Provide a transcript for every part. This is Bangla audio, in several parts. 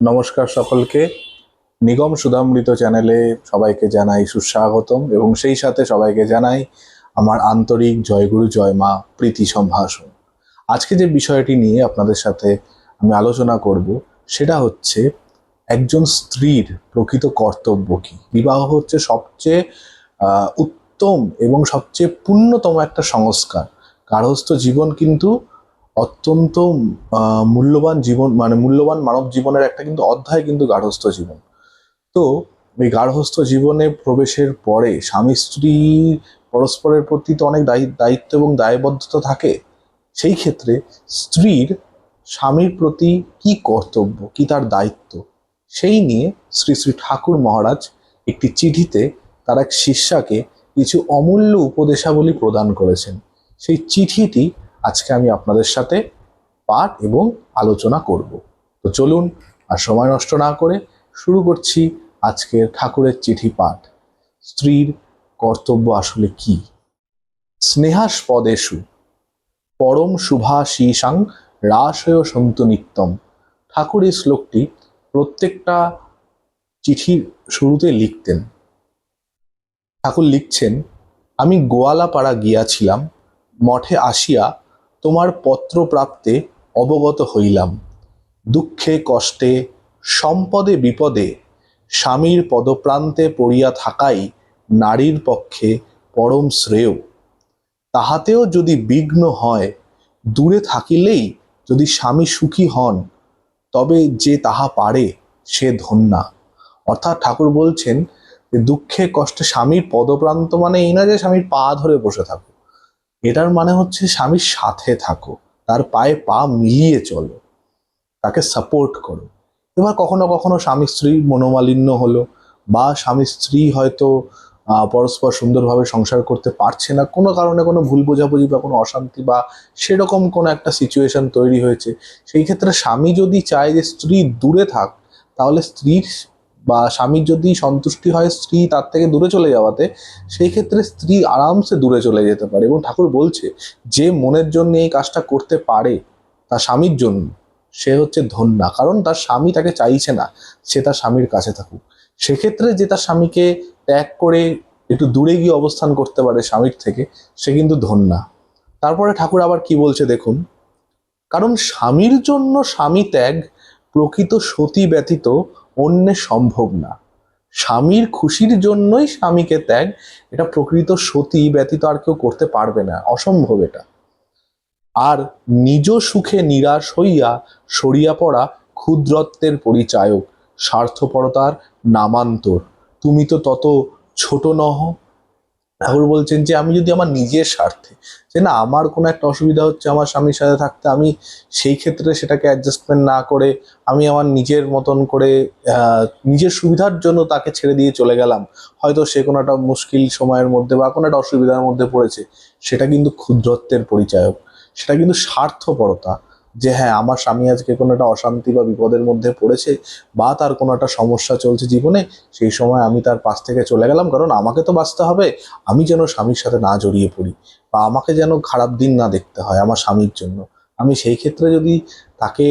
নমস্কার সকলকে। নিগম সুধামৃত চ্যানেলে সবাইকে জানাই সুস্বাগতম এবং সেই সাথে সবাইকে জানাই আমার আন্তরিক জয়গুরু জয় মা প্রীতি সম্ভাষণ। আজকে যে বিষয়টি নিয়ে আপনাদের সাথে আমি আলোচনা করব, সেটা হচ্ছে একজন স্ত্রীর প্রকৃত কর্তব্য কি? বিবাহ হচ্ছে সবচেয়ে উত্তম এবং সবচেয়ে পূর্ণতম একটা সংস্কার। গার্হস্থ জীবন কিন্তু অত্যন্ত মূল্যবান জীবন মানে মূল্যবান মানব জীবনের একটা কিন্তু অধ্যায় কিন্তু গার্হস্থ জীবন। তো এই গার্হস্থ জীবনে প্রবেশের পরে স্বামী স্ত্রী পরস্পরের প্রতি তো অনেক দায়ি- দায়িত্ব এবং দায়বদ্ধতা থাকে, সেই ক্ষেত্রে স্ত্রীর স্বামীর প্রতি কি কর্তব্য, কি তার দায়িত্ব, সেই নিয়ে শ্রী শ্রী ঠাকুর মহারাজ একটি চিঠিতে তার এক শিষ্যাকে কিছু অমূল্য উপদেশাবলী প্রদান করেছেন। সেই চিঠিটি আজকে আমি আপনাদের সাথে পাঠ এবং আলোচনা করব। তো চলুন আর সময় নষ্ট না করে শুরু করছি আজকের ঠাকুরের চিঠি পাঠ। স্ত্রীর কর্তব্য আসলে কি? স্নেহাস্পদেশু, পরম শুভাশীষাং রাসয় সন্তু নিত্যম। ঠাকুর এই শ্লোকটি প্রত্যেকটা চিঠির শুরুতে লিখতেন। ঠাকুর লিখছেন, আমি গোয়ালাপাড়া গিয়াছিলাম, মঠে আসিয়া তোমার পত্র প্রাপ্তে অবগত হইলাম। দুঃখে, কষ্টে, সম্পদে, বিপদে স্বামীর পদপ্রান্তে পড়িয়া থাকাই নারীর পক্ষে পরম শ্রেয়। তাহাতেও যদি বিঘ্ন হয়, দূরে থাকিলেই যদি স্বামী সুখী হন, তবে যে তাহা পারে, সে ধন্যা। অর্থাৎ ঠাকুর বলছেন যে, দুঃখে, কষ্টে স্বামীর পদপ্রান্ত মানে এই না যে স্বামীর পা ধরে বসে থাকো এটার মানে হচ্ছে স্বামীর সাথে থাকো, তার পায়ে পা মিলিয়ে চলো, তাকে সাপোর্ট করো। এবার কখনো কখনো স্বামী স্ত্রী মনোমালিন্য হলো, বা স্বামী স্ত্রী হয়তো পরস্পর সুন্দরভাবে সংসার করতে পারছে না, কোনো কারণে কোনো ভুল বোঝাবুঝি বা কোনো অশান্তি বা সেরকম কোনো একটা সিচুয়েশন তৈরি হয়েছে। সেই ক্ষেত্রে স্বামী যদি চায় যে স্ত্রী দূরে থাক, তাহলে স্ত্রীর বা স্বামীর যদি সন্তুষ্টি হয় স্ত্রী তার থেকে দূরে চলে যাওয়াতে সেই ক্ষেত্রে স্ত্রী আরামসে দূরে চলে যেতে পারে। এবং ঠাকুর বলছে, যে মনের জন্য এই কাজটা করতে পারে তার স্বামীর জন্য, সে হচ্ছে ধন্যা। কারণ তার স্বামী তাকে চাইছে না, সে তার স্বামীর কাছে থাকুক। সেক্ষেত্রে যে তার স্বামীকে ত্যাগ করে একটু দূরে গিয়ে অবস্থান করতে পারে স্বামীর থেকে, সে কিন্তু ধন্যা। তারপরে ঠাকুর আবার কি বলছে দেখুন, কারণ স্বামীর জন্য স্বামী ত্যাগ প্রকৃত সতী ব্যতীত অন্যে সম্ভব না। স্বামীর খুশির জন্যই স্বামীকে ত্যাগ, এটা প্রকৃত সতী ব্যতীত আর কেউ করতে পারবে না, অসম্ভব এটা। আর নিজ সুখে নিরাশ হইয়া সরিয়া পড়া ক্ষুদ্রত্বের পরিচায়ক, স্বার্থপরতার নামান্তর। তুমি তো তত ছোট নহ ঠাকুর বলছেন যে, আমি যদি আমার নিজের স্বার্থে, যে না, আমার কোনো একটা অসুবিধা হচ্ছে আমার স্বামীর সাথে থাকতে, আমি সেই ক্ষেত্রে সেটাকে অ্যাডজাস্টমেন্ট না করে, আমি আমার নিজের মতন করে নিজের সুবিধার জন্য তাকে ছেড়ে দিয়ে চলে গেলাম। হয়তো সে কোনো একটা মুশকিল সময়ের মধ্যে বা কোনো একটা অসুবিধার মধ্যে পড়েছে। সেটা কিন্তু ক্ষুদ্রত্বের পরিচায়ক। সেটা কিন্তু স্বার্থপরতা। যে হ্যাঁ আমার স্বামী আজকে কোনো একটা অশান্তি বা বিপদের মধ্যে পড়েছে বা তার কোনো একটা সমস্যা চলছে জীবনে, সেই সময় আমি তার পাশ থেকে চলে গেলাম। কারণ আমাকে তো বাঁচতে হবে, আমি যেন স্বামীর সাথে না জড়িয়ে পড়ি বা আমাকে যেন খারাপ দিন না দেখতে হয় আমার স্বামীর জন্য। আমি সেই ক্ষেত্রে যদি তাকে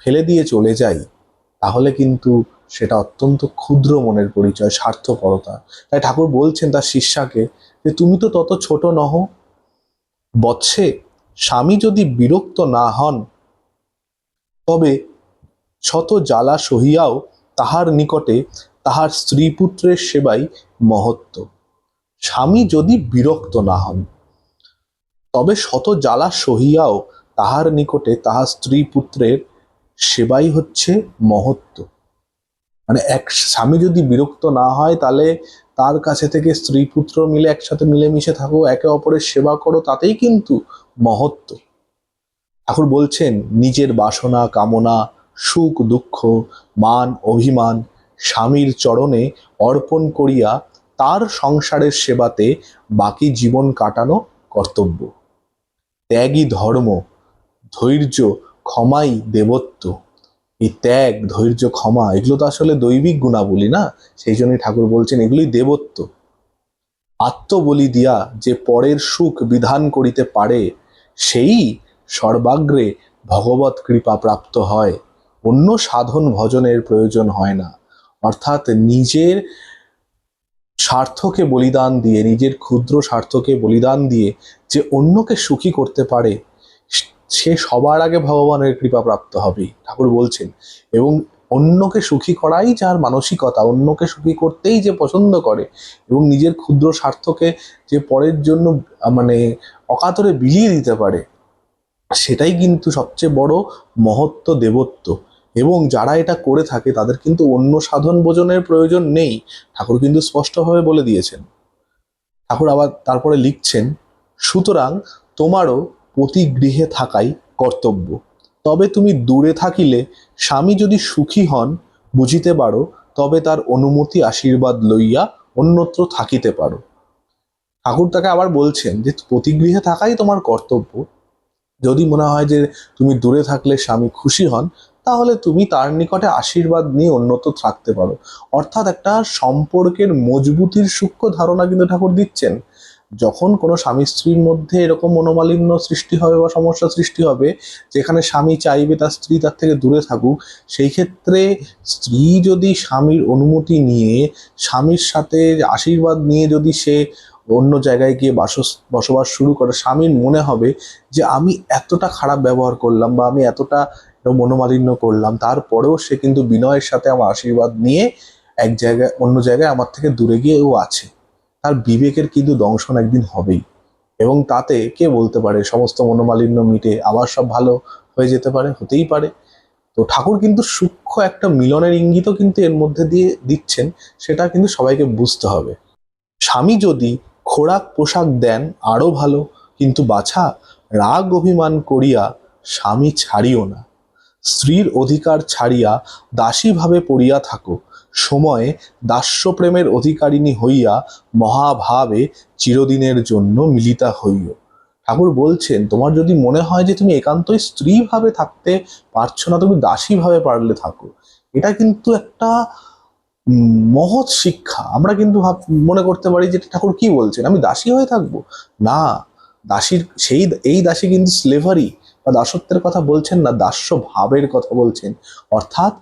ফেলে দিয়ে চলে যাই, তাহলে কিন্তু সেটা অত্যন্ত ক্ষুদ্র মনের পরিচয়, স্বার্থপরতা। তাই ঠাকুর বলছেন তার শিষ্যাকে যে, তুমি তো তত ছোট নহ, বৎসে স্বামী যদি বিরক্ত না হন, তবে শত জ্বালা সহিয়াও তাহার নিকটে তাহার স্ত্রী পুত্রের সেবাই মহত্ব। স্বামী যদি বিরক্ত না হন, তবে শত জ্বালা সহিয়াও তাহার নিকটে তাহার স্ত্রী পুত্রের সেবাই হচ্ছে মহত্ব। মানে এক স্বামী যদি বিরক্ত না হয়, তাহলে তার কাছে থেকে স্ত্রী পুত্র মিলে একসাথে মিলেমিশে থাকো, একে অপরের সেবা করো, তাতেই কিন্তু মহত্ব। ঠাকুর বলছেন, নিজের বাসনা, কামনা, সুখ, দুঃখ, মান, অভিমান, স্বামীর চরণে অর্পণ করিয়া তার সংসারের সেবাতে বাকি জীবন কাটানো কর্তব্য। ত্যাগই ধর্ম, ধৈর্য ক্ষমাই দেবত্ব। এই ত্যাগ, ধৈর্য, ক্ষমা, এগুলো তো আসলে দৈবিক গুণাবলী না? সেই জন্যই ঠাকুর বলছেন, এগুলোই দেবত্ব। আত্মবলি দিয়া যে পরের সুখ বিধান করিতে পারে সেই সর্বাগ্রে ভগবত কৃপা প্রাপ্ত হয়। অন্য সাধন ভজনের প্রয়োজন হয় না। অর্থাৎ নিজের স্বার্থকে বলিদান দিয়ে, নিজের ক্ষুদ্র স্বার্থকে বলিদান দিয়ে যে অন্যকে সুখী করতে পারে, সে সবার আগে ভগবানের কৃপা প্রাপ্ত হবে। ঠাকুর বলছেন, এবং অন্যকে সুখী করাই যার মানসিকতা, অন্যকে সুখী করতেই যে পছন্দ করে এবং নিজের ক্ষুদ্র স্বার্থকে যে পরের জন্য মানে অকাতরে বিলিয়ে দিতে পারে, সেটাই কিন্তু সবচেয়ে বড় মহত্ব দেবত্ব। এবং যারা এটা করে থাকে, তাদের কিন্তু অন্য সাধন ভোজনের প্রয়োজন নেই। ঠাকুর কিন্তু স্পষ্টভাবে বলে দিয়েছেন। ঠাকুর আবার তারপরে লিখছেন, সুতরাং তোমারও প্রতি গৃহে থাকাই কর্তব্য। তবে তুমি দূরে থাকিলে স্বামী যদি সুখী হন, বুঝিতে পারো, তবে তার অনুমতি আশীর্বাদ লইয়া অন্যত্র থাকিতে পারো। ঠাকুর তাকে আবার বলছেন যে, প্রতিগৃহে থাকাই তোমার কর্তব্য। যদি মনে হয় যে তুমি দূরে থাকলে স্বামী খুশি হন, তাহলে তুমি তার নিকটে আশীর্বাদ নিয়ে উন্নত থাকতে পারো। অর্থাৎ একটা সম্পর্কের মজবুতির সূক্ষ্ম ধারণা কিন্তু ঠাকুর দিচ্ছেন। যখন কোনো স্বামী স্ত্রীর মধ্যে এরকম মনোমালিন্য সৃষ্টি হবে বা সমস্যা সৃষ্টি হবে, যেখানে স্বামী চাইবে তার স্ত্রী তার থেকে দূরে থাকুক, সেই ক্ষেত্রে স্ত্রী যদি স্বামীর অনুমতি নিয়ে, স্বামীর সাথে আশীর্বাদ নিয়ে যদি সে অন্য জায়গায় গিয়ে বাসস, বসবাস শুরু করে, স্বামীর মনে হবে যে আমি এতটা খারাপ ব্যবহার করলাম বা আমি এতটা মনোমালিন্য করলাম, তারপরেও সে কিন্তু বিনয়ের সাথে আমার আশীর্বাদ নিয়ে এক জায়গায়, অন্য জায়গায় আমার থেকে দূরে গিয়ে ও আছে। তার বিবেকের কিন্তু দংশন একদিন হবেই। এবং তাতে কে বলতে পারে, সমস্ত মনোমালিন্য মিটে আবার সব ভালো হয়ে যেতে পারে, হতেই পারে। তো ঠাকুর কিন্তু সূক্ষ্ম একটা মিলনের ইঙ্গিতও কিন্তু এর মধ্যে দিয়ে দিচ্ছেন, সেটা কিন্তু সবাইকে বুঝতে হবে। স্বামী যদি খোরাক পোশাক দেন আরও ভালো, কিন্তু বাছা রাগ অভিমান করিয়া স্বামী ছাড়িও না। স্ত্রীর অধিকার ছাড়িয়া দাসীভাবে পড়িয়া থাকো। সময়ে দাস্যপ্রেমের অধিকারিণী হইয়া মহাভাবে চিরদিনের জন্য মিলিতা হইও। ঠাকুর বলছেন, তোমার যদি মনে হয় যে তুমি একান্তই স্ত্রীভাবে থাকতে পারছ না, তুমি দাসীভাবে পারলে থাকো। এটা কিন্তু একটা মহৎ শিক্ষা। আমরা কিন্তু মনে করতে পারি যে ঠাকুর কি বলছেন? আমি দাসী হয়ে থাকব? না, দাসীর, সেই, এই দাসী কিন্তু স্লেভারি বা দাসত্বের কথা বলছেন না, দাস্য ভাবের কথা বলছেন। অর্থাৎ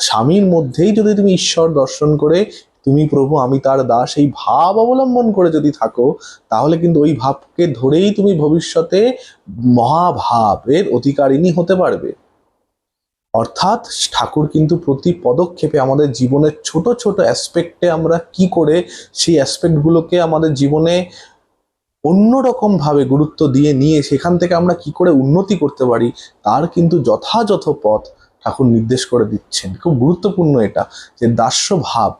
স্বামীর মধ্যেই যদি তুমি ঈশ্বর দর্শন করে, তুমি প্রভু, আমি তার দাস, এই ভাব অবলম্বন করে যদি থাকো, তাহলে কিন্তু ওই ভাবকে ধরেই তুমি ভবিষ্যতে মহাভাবের অধিকারিণী হতে পারবে। অর্থাৎ ঠাকুর কিন্তু প্রতি পদক্ষেপে আমাদের জীবনের ছোট ছোট অ্যাসপেক্টে আমরা কি করে সেই অ্যাসপেক্টগুলোকে আমাদের জীবনে অন্যরকম ভাবে গুরুত্ব দিয়ে নিয়ে সেখান থেকে আমরা কি করে উন্নতি করতে পারি, তার কিন্তু যথাযথ পথ ঠাকুর নির্দেশ করে দিচ্ছেন। খুব গুরুত্বপূর্ণ এটা যে দাস্য ভাব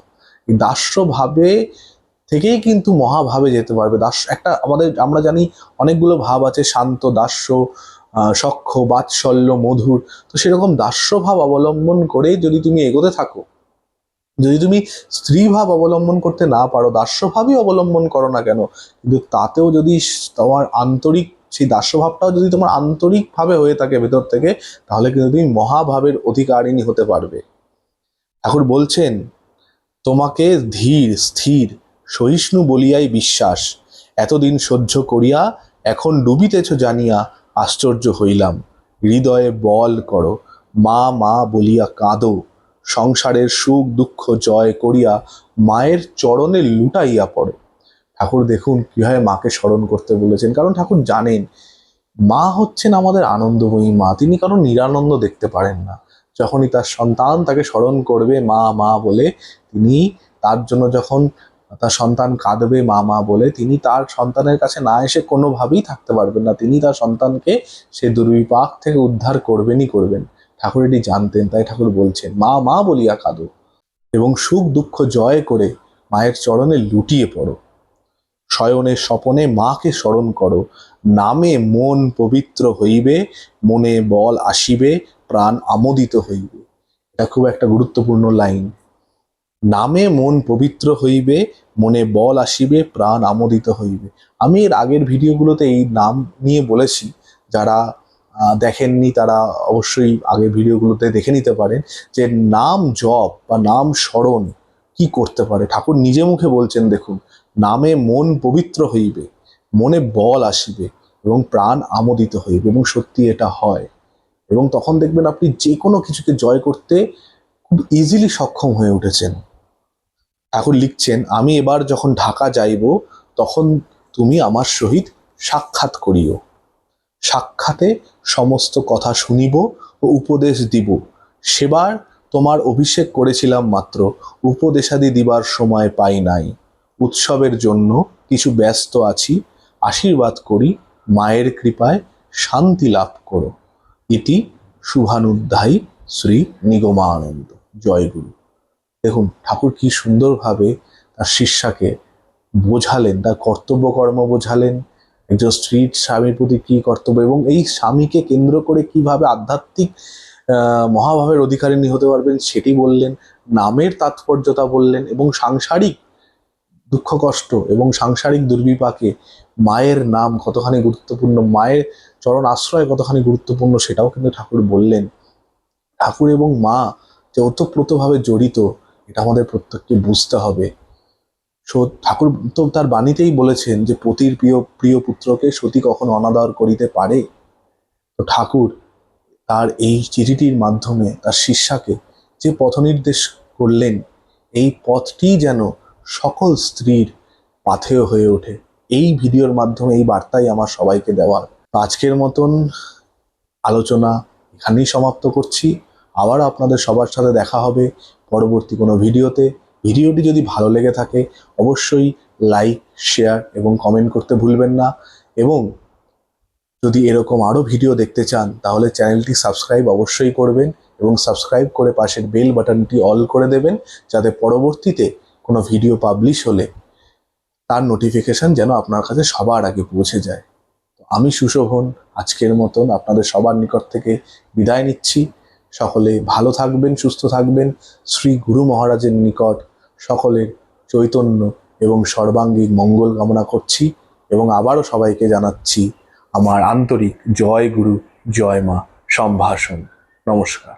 এই দাস্য ভাবে থেকেই কিন্তু মহাভাবে যেতে পারবে। দাস একটা আমাদের, আমরা জানি অনেকগুলো ভাব আছে, শান্ত, দাস্য সখ্য বাৎসল্য, মধুর। তো সেরকম দাস্যভাব অবলম্বন করে যদি তুমি এগোতে থাকো যদি তুমি স্ত্রীভাব অবলম্বন করতে না পারো, দাস্যভাবই অবলম্বন করো না কেন? কিন্তু তাতেও যদি তোমার আন্তরিক, সেই দাস্যভাবটাও যদি তোমার আন্তরিকভাবে হয়ে থাকে ভেতর থেকে, তাহলে কিন্তু তুমি মহাভাবের অধিকারিণী হতে পারবে। ঠাকুর বলছেন, তোমাকে ধীর, স্থির, সহিষ্ণু বলিয়াই বিশ্বাস। এতদিন সহ্য করিয়া, এখন ডুবিতেছ জানিয়া আশ্চর্য হইলাম। হৃদয়ে বল করো, মা মা বলিয়া কাঁদো। সংসারের সুখ, দুঃখ, জয় করিয়া মায়ের চরণে লুটাইয়া পড়ো। ঠাকুর দেখুন কীভাবে মাকে স্মরণ করতে বলেছেন। কারণ ঠাকুর জানেন, মা হচ্ছেন আমাদের আনন্দময়ী মা। তিনি কারণ নিরানন্দ দেখতে পারেন না। যখনই তার সন্তান তাকে স্মরণ করবে, মা মা বলে তিনি তার জন্য যখন তার সন্তান কাঁদবে, মা মা বলে তিনি তার সন্তানের কাছে না এসে কোনোভাবেই থাকতে পারবেন না। তিনি তার সন্তানকে সে দুর্বিপাক থেকে উদ্ধার করবেনই করবেন। ঠাকুর এটি জানতেন, তাই ঠাকুর বলছেন, মা মা বলিয়া কাঁদো এবং সুখ দুঃখ জয় করে মায়ের চরণে লুটিয়ে পড়ো। শয়নে স্বপনে মাকে স্মরণ করো। নামে মন পবিত্র হইবে, মনে বল আসিবে, প্রাণ আমোদিত হইবে। এটা খুব একটা গুরুত্বপূর্ণ লাইন। নামে মন পবিত্র হইবে, মনে বল আসিবে, প্রাণ আমোদিত হইবে। আমি এর আগের ভিডিওগুলোতে এই নাম নিয়ে বলেছি, যারা দেখেননি তারা অবশ্যই আগে ভিডিওগুলোতে দেখে নিতে পারেন যে নাম জপ বা নাম স্মরণ কি করতে পারে? ঠাকুর নিজে মুখে বলছেন, দেখুন, নামে মন পবিত্র হইবে, মনে বল আসিবে এবং প্রাণ আমোদিত হইবে এবং সত্যি এটা হয়। এবং তখন দেখবেন আপনি যে কোনো কিছুকে জয় করতে খুব ইজিলি সক্ষম হয়ে উঠেছেন। এখন লিখছেন, আমি এবার যখন ঢাকা যাইব, তখন তুমি আমার সহিত সাক্ষাৎ করিও। সাক্ষাতে সমস্ত কথা শুনিব ও উপদেশ দিব। সেবার তোমার অভিষেক করেছিলাম মাত্র, উপদেশাদি দিবার সময় পাই নাই। উৎসবের জন্য কিছু ব্যস্ত আছি, আশীর্বাদ করি, মায়ের কৃপায় শান্তি লাভ করো। ইতি শুভানুধ্যায়ী শ্রী নিগমানন্দ। জয়গুরু দেখুন, ঠাকুর কি সুন্দরভাবে তার শিষ্যাকে বোঝালেন, তার কর্তব্য কর্ম বোঝালেন। একজন স্ত্রীর স্বামীর প্রতি কি কর্তব্য এবং এই স্বামীকে কেন্দ্র করে কীভাবে আধ্যাত্মিক মহাভাবের অধিকারিণী হতে পারবেন সেটি বললেন, নামের তাৎপর্যতা বললেন এবং সাংসারিক দুঃখ, কষ্ট এবং সাংসারিক দুর্বিপাকে মায়ের নাম কতখানি গুরুত্বপূর্ণ, মায়ের চরণ আশ্রয় কতখানি গুরুত্বপূর্ণ সেটাও কিন্তু ঠাকুর বললেন। ঠাকুর এবং মা যে ওতপ্রোতভাবে জড়িত, এটা আমাদের প্রত্যেককে বুঝতে হবে। ঠাকুর তো তার বাণীতেই বলেছেন যে পতির প্রিয় প্রিয় পুত্রকে সতী কখনো অনাদর করিতে পারে। তো ঠাকুর তার এই চিঠিটির মাধ্যমে তার শিষ্যাকে যে পথনির্দেশ করলেন, এই পথটি যেন সকল স্ত্রীর পাথেয় হয়ে ওঠে। এই ভিডিওর মাধ্যমে, এই বার্তাই আমার সবাইকে দেওয়ার। আজকের মতন আলোচনা এখানেই সমাপ্ত করছি। আবার আপনাদের সবার সাথে দেখা হবে পরবর্তী কোনো ভিডিওতে। ভিডিওটি যদি ভালো লেগে থাকে, অবশ্যই লাইক শেয়ার এবং কমেন্ট করতে ভুলবেন না। এবং যদি এরকম আরও ভিডিও দেখতে চান, তাহলে চ্যানেলটি সাবস্ক্রাইব অবশ্যই করবেন এবং সাবস্ক্রাইব করে পাশের বেল বাটনটি অল করে দেবেন, যাতে পরবর্তীতে কোনো ভিডিও পাবলিশ হলে তার নোটিফিকেশন যেন আপনার কাছে সবার আগে পৌঁছে যায়। তো আমি সুশোভন, আজকের মতন আপনাদের সবার নিকট থেকে বিদায় নিচ্ছি। সকলে ভালো থাকবেন, সুস্থ থাকবেন। শ্রী গুরু মহারাজের নিকট সকলের চৈতন্য এবং সর্বাঙ্গীন মঙ্গল কামনা করছি এবং আবারও সবাইকে জানাচ্ছি আমার আন্তরিক জয় গুরু, জয় মা, সম্ভাষণ। নমস্কার।